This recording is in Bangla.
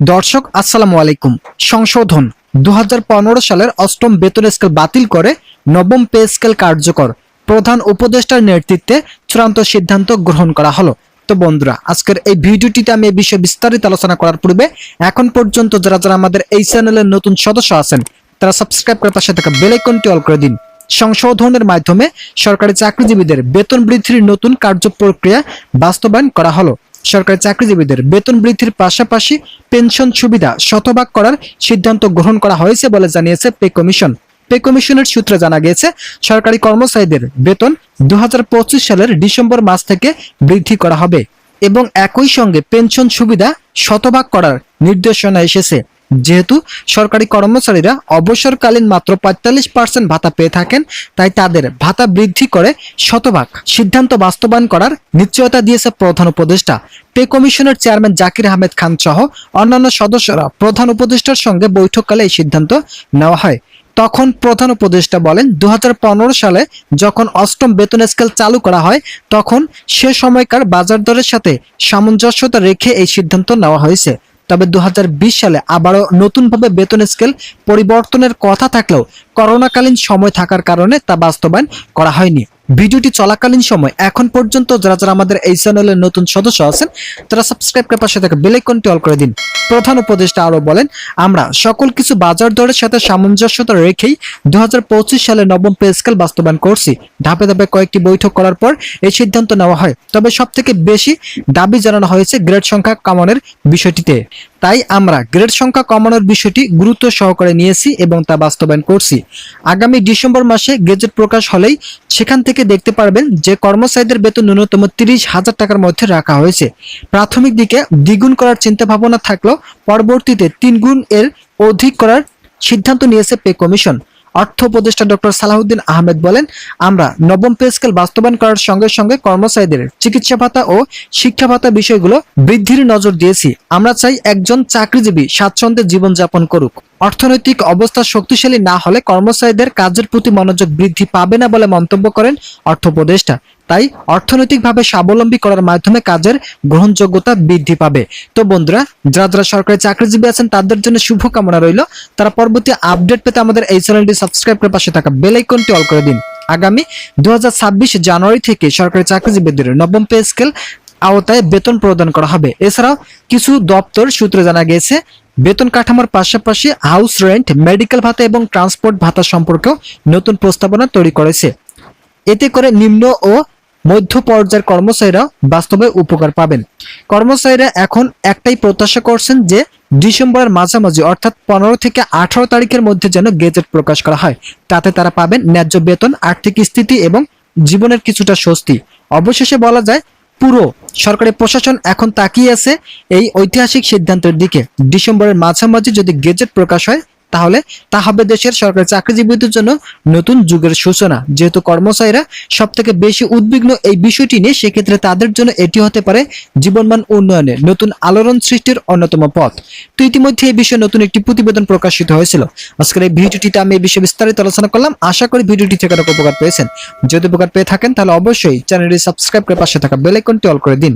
দর্শক, আসসালামু আলাইকুম। সংশোধন, দুহাজার পনেরো সালের অষ্টম বেতন স্কেল বাতিল করে নবম পে স্কেল কার্যকর। প্রধান উপদেষ্টার নেতৃত্বে চূড়ান্ত সিদ্ধান্ত গ্রহণ করা হলো। তো বন্ধুরা, আজকের এই ভিডিওটিতে আমি এই বিষয়ে বিস্তারিত আলোচনা করার পূর্বে এখন পর্যন্ত যারা যারা আমাদের এই চ্যানেলের নতুন সদস্য আছেন, তারা সাবস্ক্রাইব করে পাশে থাকা বেল আইকনটি অল করে দিন। সংশোধনের মাধ্যমে সরকারি চাকরিজীবীদের বেতন বৃদ্ধির নতুন কার্য প্রক্রিয়া বাস্তবায়ন করা হলো। সরকারি চাকরিজীবীদের বেতন বৃদ্ধির পাশাপাশি পেনশন সুবিধা শতভাগ করার সিদ্ধান্ত গ্রহণ করা হয়েছে বলে জানিয়েছে পে কমিশন। পে কমিশনের সূত্রে জানা গিয়েছে, সরকারি কর্মচারীদের বেতন দু হাজার পঁচিশ সালের ডিসেম্বর মাস থেকে বৃদ্ধি করা হবে এবং একই সঙ্গে পেনশন সুবিধা শতভাগ করার নির্দেশনা এসেছে। যেহেতু সরকারি কর্মচারীরা অবসরকালীন মাত্র পঁয়তাল্লিশ পার্সেন্ট ভাতা পেয়ে থাকেন, তাই তাদের ভাতা বৃদ্ধি করে শতভাগ। সিদ্ধান্ত বাস্তবায়ন করার নিশ্চয়তা দিয়েছে প্রধান উপদেষ্টা। পে কমিশনের চেয়ারম্যান জাকির আহমেদ খান সহ অন্যান্য সদস্যরা প্রধান উপদেষ্টার সঙ্গে বৈঠককালে এই সিদ্ধান্ত নেওয়া হয়। তখন প্রধান উপদেষ্টা বলেন দু হাজার পনেরো সালে যখন অষ্টম বেতন স্কেল চালু করা হয়, তখন সে সময়কার বাজার দরের সাথে সামঞ্জস্যতা রেখে এই সিদ্ধান্ত নেওয়া হয়েছে। তবে দু হাজার বিশ সালে আবারও নতুনভাবে বেতন স্কেল পরিবর্তনের কথা থাকলেও করোনাকালীন সময় থাকার কারণে তা বাস্তবায়ন করা হয়নি। ভিডিওটি চলাকালীন সময়, এখন পর্যন্ত যারা যারা আমাদের এই চ্যানেলের নতুন সদস্য আছেন, তারা সাবস্ক্রাইব করে পাশে থাকা বেল আইকনটি অল করে দিন। প্রধান উপদেষ্টা আরও বলেন, আমরা সকল কিছু বাজার দরের সাথে সামঞ্জস্যতা রেখেই দু হাজার পঁচিশ সালে নবম পে স্কেল বাস্তবায়ন করছি। ধাপে ধাপে কয়েকটি বৈঠক করার পর এই সিদ্ধান্ত নেওয়া হয়। তবে সব থেকে বেশি দাবি জানানো হয়েছে গ্রেড সংখ্যা কমানোর বিষয়টিতে। তাই আমরা গ্রেড সংখ্যা কমানোর বিষয়টি গুরুত্ব সহকারে নিয়েছি এবং তা বাস্তবায়ন করছি। আগামী ডিসেম্বর মাসে গেজেট প্রকাশ হলেই সেখান থেকে দেখতে পারবেন যে কর্মচারীদের বেতন ন্যূনতম তিরিশ হাজার টাকার মধ্যে রাখা হয়েছে। প্রাথমিক দিকে দ্বিগুণ করার চিন্তা ভাবনা থাকলেও পরবর্তীতে তিনগুণ এর অধিক করার সিদ্ধান্ত নিয়েছে পে কমিশন। অর্থ উপদেষ্টা ডক্টর সালাহুদ্দিন আহমেদ বলেন, আমরা নবম পে স্কেল বাস্তবায়ন করার সঙ্গে সঙ্গে কর্মচারীদের চিকিৎসা ভাতা ও শিক্ষা ভাতা বিষয়গুলো বৃদ্ধির নজর দিয়েছি। আমরা চাই একজন চাকরিজীবী স্বাচ্ছন্দ্যে জীবনযাপন করুক। অর্থনৈতিক অবস্থা শক্তিশালী না হলে কর্মচারীদের কাজের প্রতি মনোযোগ বৃদ্ধি পাবে না বলে মন্তব্য করেন অর্থ উপদেষ্টা। তাই অর্থনৈতিকভাবে স্বাবলম্বী করার মাধ্যমে কাজের গ্রহণযোগ্যতা বৃদ্ধি পাবে। তো বন্ধুরা, যারা যারা সরকারি চাকরিজীবী আছেন, তাদের জন্য শুভকামনা রইল। তারা পরবর্তী আপডেট পেতে আমাদের এই চ্যানেলটি সাবস্ক্রাইব করে পাশে থাকা বেল আইকনটি অল করে দিন। আগামী দু জানুয়ারি থেকে সরকারি চাকরিজীবীদের নবম পে স্কেল আওতায় বেতন প্রদান করা হবে। এছাড়াও কিছু দপ্তর সূত্রে জানা গেছে বেতন কাঠামোর পাশাপাশি হাউস রেন্ট, মেডিকেল ভাতা এবং ট্রান্সপোর্ট ভাতা সম্পর্কেও নতুন প্রস্তাবনা তৈরি করেছে। এতে করে নিম্ন ও মধ্য পর্যায়ের কর্মচারীরা বাস্তবে উপকার পাবেন। কর্মচারীরা এখন একটাই প্রত্যাশা করছেন যে ডিসেম্বরের মাঝামাঝি অর্থাৎ পনেরো থেকে আঠারো তারিখের মধ্যে যেন গেজেট প্রকাশ করা হয়। তাতে তারা পাবেন ন্যায্য বেতন, আর্থিক স্থিতি এবং জীবনের কিছুটা স্বস্তি। অবশেষে বলা যায়, পুরো সরকারি প্রশাসন এখন তাকিয়ে আছে এই ঐতিহাসিক সিদ্ধান্তের দিকে। ডিসেম্বরের মাঝামাঝি যদি গেজেট প্রকাশ হয় তাহলে তা হবে দেশের সরকারি চাকরিজীবীদের জন্য নতুন যুগের সূচনা। যেহেতু কর্মচারীরা সব থেকে বেশি উদ্বিগ্ন এই বিষয়টি নিয়ে, সেক্ষেত্রে তাদের জন্য এটি হতে পারে জীবনমান উন্নয়নের নতুন আলোড়ন সৃষ্টির অন্যতম পথ। তো ইতিমধ্যে এই বিষয়ে নতুন একটি প্রতিবেদন প্রকাশিত হয়েছিল। আজকের এই ভিডিওটিতে আমি এই বিষয়ে বিস্তারিত আলোচনা করলাম। আশা করি ভিডিওটি থেকে উপকার পেয়েছেন। যদি উপকার পেয়ে থাকেন, তাহলে অবশ্যই চ্যানেলটি সাবস্ক্রাইব করে পাশে থাকা বেল আইকনটি অল করে দিন।